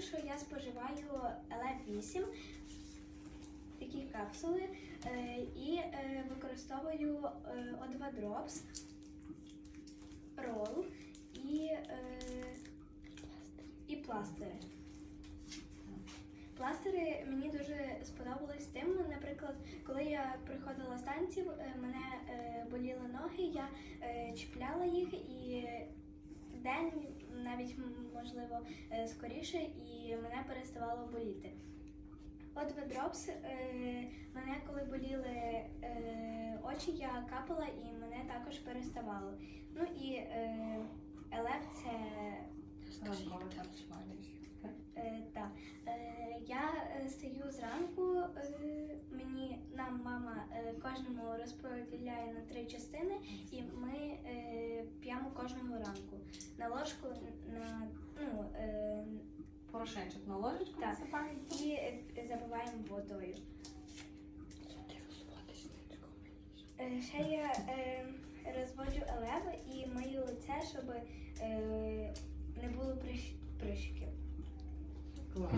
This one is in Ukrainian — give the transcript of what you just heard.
поки що я споживаю LF8, такі капсули, е, і е, використовую е, O2 Drops, рол і, е, і пластири. Пластири мені дуже сподобались тим, наприклад, коли я приходила з танців, е, мене е, боліли ноги, я е, чіпляла їх і день, навіть можливо е, скоріше, і мене переставало боліти. От Ведропс, мене коли боліли е, очі, я капала і мене також переставало. Ну і е, Елеп це. Е, так. Е, я е, стаю зранку, е, мені нам мама е, кожному розподіляє на три частини, і ми е, п'ємо кожного ранку на ложку на ну, е, порошенчик на ложечку так. насипаємо і е, забиваємо водою. Е, ще я е, розводжу елеви і мию лице, щоб е, не було прищ- прищиків. Клас.